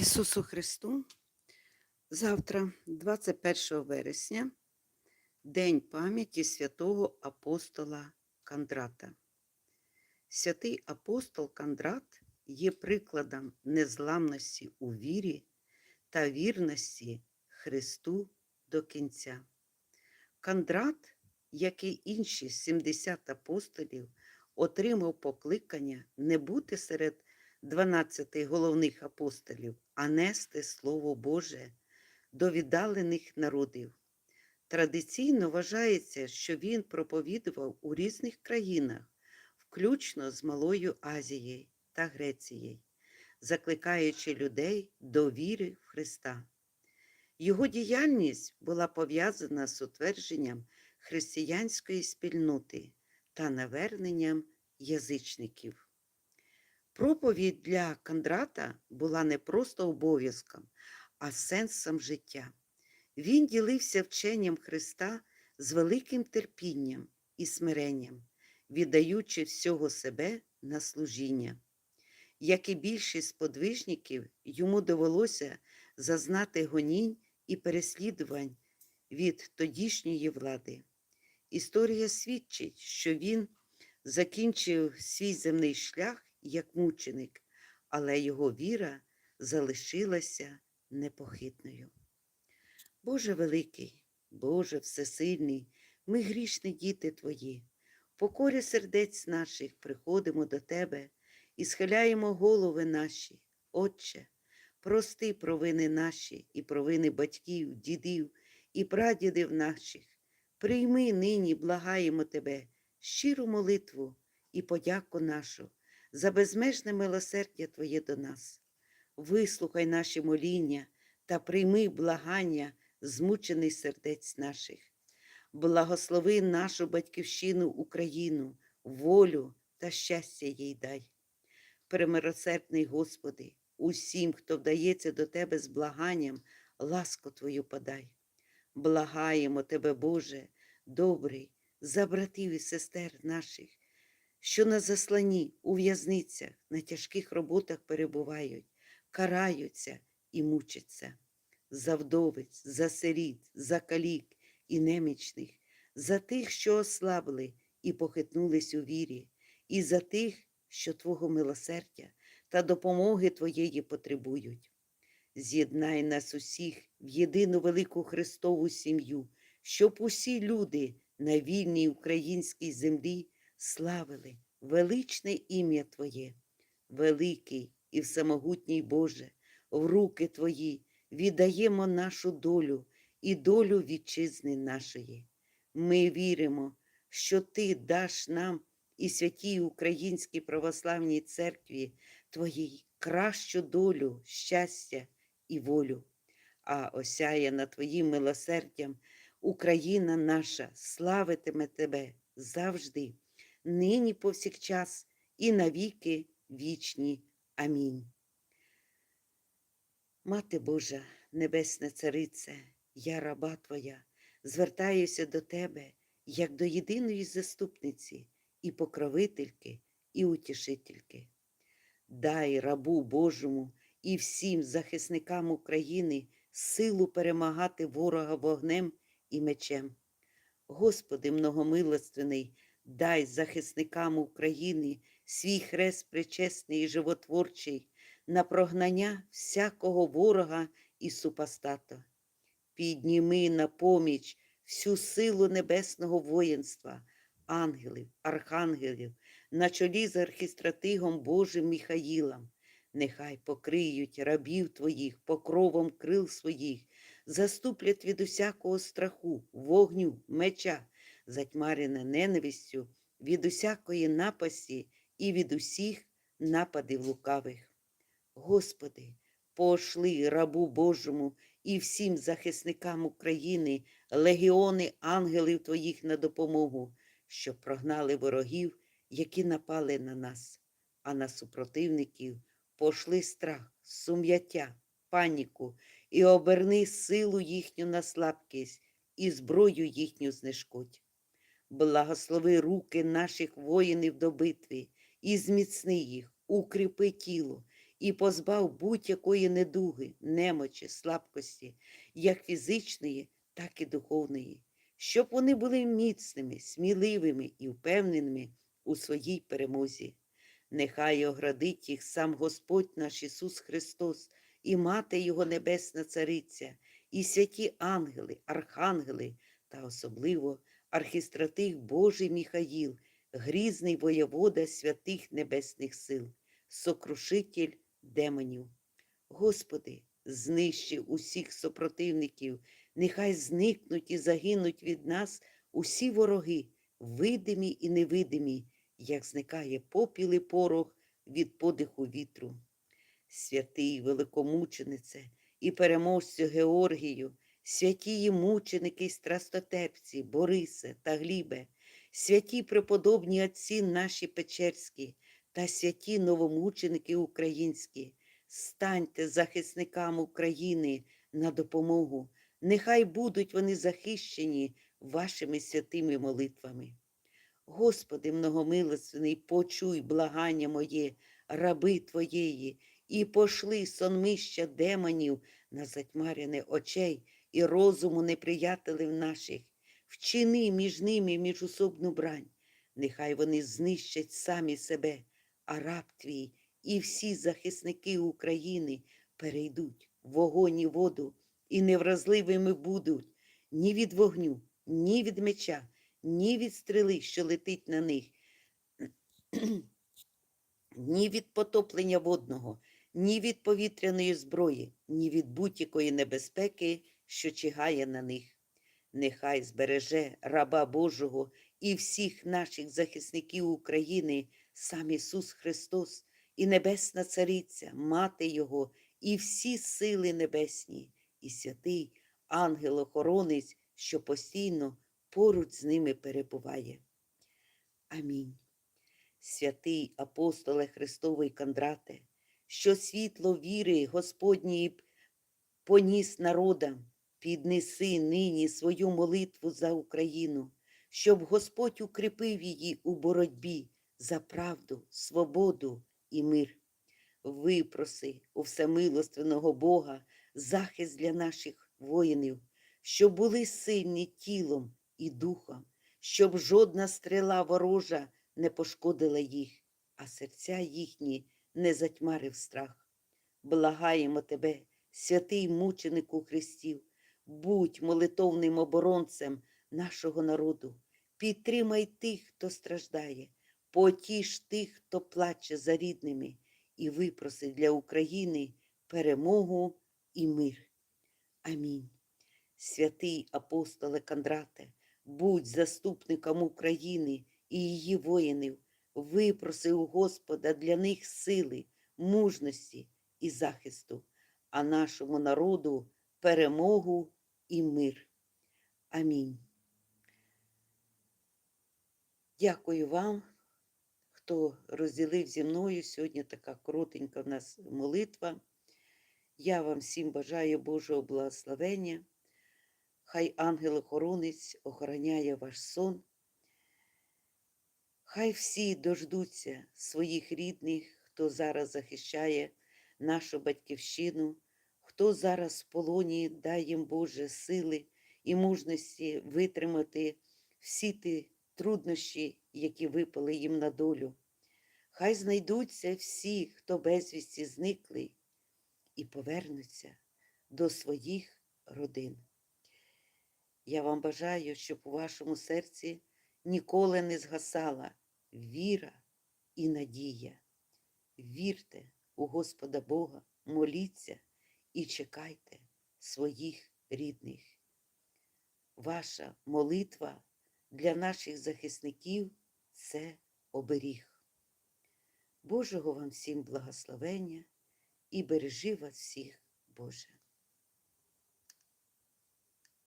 Ісусу Христу. Завтра, 21 вересня, День пам'яті святого апостола Кандрата. Святий апостол Кандрат є прикладом незламності у вірі та вірності Христу до кінця. Кандрат, як і інші 70 апостолів, отримав покликання не бути серед 12 головних апостолів, а нести Слово Боже до віддалених народів. Традиційно вважається, що він проповідував у різних країнах, включно з Малою Азією та Грецією, закликаючи людей до віри в Христа. Його діяльність була пов'язана з утвердженням християнської спільноти та наверненням язичників. Проповідь для Кандрата була не просто обов'язком, а сенсом життя. Він ділився вченням Христа з великим терпінням і смиренням, віддаючи всього себе на служіння. Як і більшість сподвижників, йому довелося зазнати гонінь і переслідувань від тодішньої влади. Історія свідчить, що він закінчив свій земний шлях як мученик, але його віра залишилася непохитною. Боже великий, Боже всесильний, ми грішні діти Твої, в покорі сердець наших приходимо до Тебе і схиляємо голови наші, Отче, прости провини наші і провини батьків, дідів і прадідів наших. Прийми нині, благаємо Тебе, щиру молитву і подяку нашу за безмежне милосердя Твоє до нас. Вислухай наші моління та прийми благання змучених сердець наших. Благослови нашу батьківщину Україну, волю та щастя їй дай. Премиросердний Господи, усім, хто вдається до Тебе з благанням, ласку Твою подай. Благаємо Тебе, Боже, добрий, за братів і сестер наших, що на засланні у в'язницях на тяжких роботах перебувають, караються і мучаться. За вдовиць, за сиріт, за калік і немічних, за тих, що ослабли і похитнулись у вірі, і за тих, що Твого милосердя та допомоги Твоєї потребують. З'єднай нас усіх в єдину велику Христову сім'ю, щоб усі люди на вільній українській землі славили величне ім'я Твоє, великий і всемогутній Боже, в руки Твої віддаємо нашу долю і долю вітчизни нашої. Ми віримо, що Ти даш нам і святій Українській православній церкві Твоїй кращу долю, щастя і волю, а осяяна Твоїм милосердям Україна наша славитиме Тебе завжди нині повсякчас, і навіки вічні. Амінь. Мати Божа, Небесна Царице, я раба Твоя, звертаюся до Тебе, як до єдиної заступниці, і покровительки, і утішительки. Дай рабу Божому і всім захисникам України силу перемагати ворога вогнем і мечем. Господи, многомилостивний, дай захисникам України свій хрест причесний і животворчий на прогнання всякого ворога і супостата. Підніми на поміч всю силу небесного воїнства, ангелів, архангелів, на чолі з архістратигом Божим Міхаїлом. Нехай покриють рабів Твоїх покровом крил своїх, заступлять від усякого страху, вогню, меча, затьмарене ненавистю, від усякої напасті і від усіх нападів лукавих. Господи, пошли рабу Божому і всім захисникам України, легіони ангелів Твоїх на допомогу, щоб прогнали ворогів, які напали на нас, а на супротивників пошли страх, сум'яття, паніку і оберни силу їхню на слабкість і зброю їхню знешкодь. Благослови руки наших воїнів до битви і зміцни їх, укріпи тіло і позбав будь-якої недуги, немочі, слабкості, як фізичної, так і духовної, щоб вони були міцними, сміливими і впевненими у своїй перемозі. Нехай оградить їх сам Господь наш Ісус Христос і Мати Його Небесна Цариця, і святі ангели, архангели та особливо архістратих Божий Міхаїл, грізний воєвода святих небесних сил, сокрушитель демонів. Господи, знищи усіх супротивників, нехай зникнуть і загинуть від нас усі вороги, видимі і невидимі, як зникає попіл і порох від подиху вітру. Святий великомученице і переможцю Георгію, святії мученики й страстотепці, Борисе та Глібе, святі преподобні отці наші Печерські та святі новомученики українські, станьте захисникам України на допомогу, нехай будуть вони захищені вашими святими молитвами. Господи, многомилостивний, почуй благання моє, раби Твоєї, і пошли сонмища демонів на затьмаряне очей і розуму неприятелів наших, вчини між ними міжусобну брань, нехай вони знищать самі себе, а раб твій і всі захисники України перейдуть в вогонь і воду і невразливими будуть. Ні від вогню, ні від меча, ні від стріли, що летить на них, ні від потоплення водного, ні від повітряної зброї, ні від будь-якої небезпеки, що чигає на них. Нехай збереже раба Божого і всіх наших захисників України, сам Ісус Христос, і Небесна Цариця, Мати Його, і всі сили небесні, і святий ангел-охоронець, що постійно поруч з ними перебуває. Амінь. Святий апостоле Христовий Кондрате, що світло віри Господньої поніс народам, піднеси нині свою молитву за Україну, щоб Господь укріпив її у боротьбі за правду, свободу і мир. Випроси у всемилостивного Бога захист для наших воїнів, щоб були сильні тілом і духом, щоб жодна стріла ворожа не пошкодила їх, а серця їхні не затьмарив страх. Благаємо тебе, святий мученику Христів, будь молитовним оборонцем нашого народу, підтримай тих, хто страждає, потіш тих, хто плаче за рідними, і випроси для України перемогу і мир. Амінь. Святий апостоле Кондрате, будь заступником України і її воїнів, випроси у Господа для них сили, мужності і захисту, а нашому народу перемогу і мир. Амінь. Дякую вам, хто розділив зі мною сьогодні така коротенька в нас молитва. Я вам всім бажаю Божого благословення. Хай ангел-охоронець охороняє ваш сон. Хай всі дождуться своїх рідних, хто зараз захищає нашу батьківщину, хто зараз в полоні, дай їм Боже сили і мужності витримати всі ті труднощі, які випали їм на долю. Хай знайдуться всі, хто безвісті зникли, і повернуться до своїх родин. Я вам бажаю, щоб у вашому серці ніколи не згасала віра і надія. Вірте у Господа Бога, моліться і чекайте своїх рідних. Ваша молитва для наших захисників це оберіг. Божого вам всім благословення і бережи вас всіх, Боже.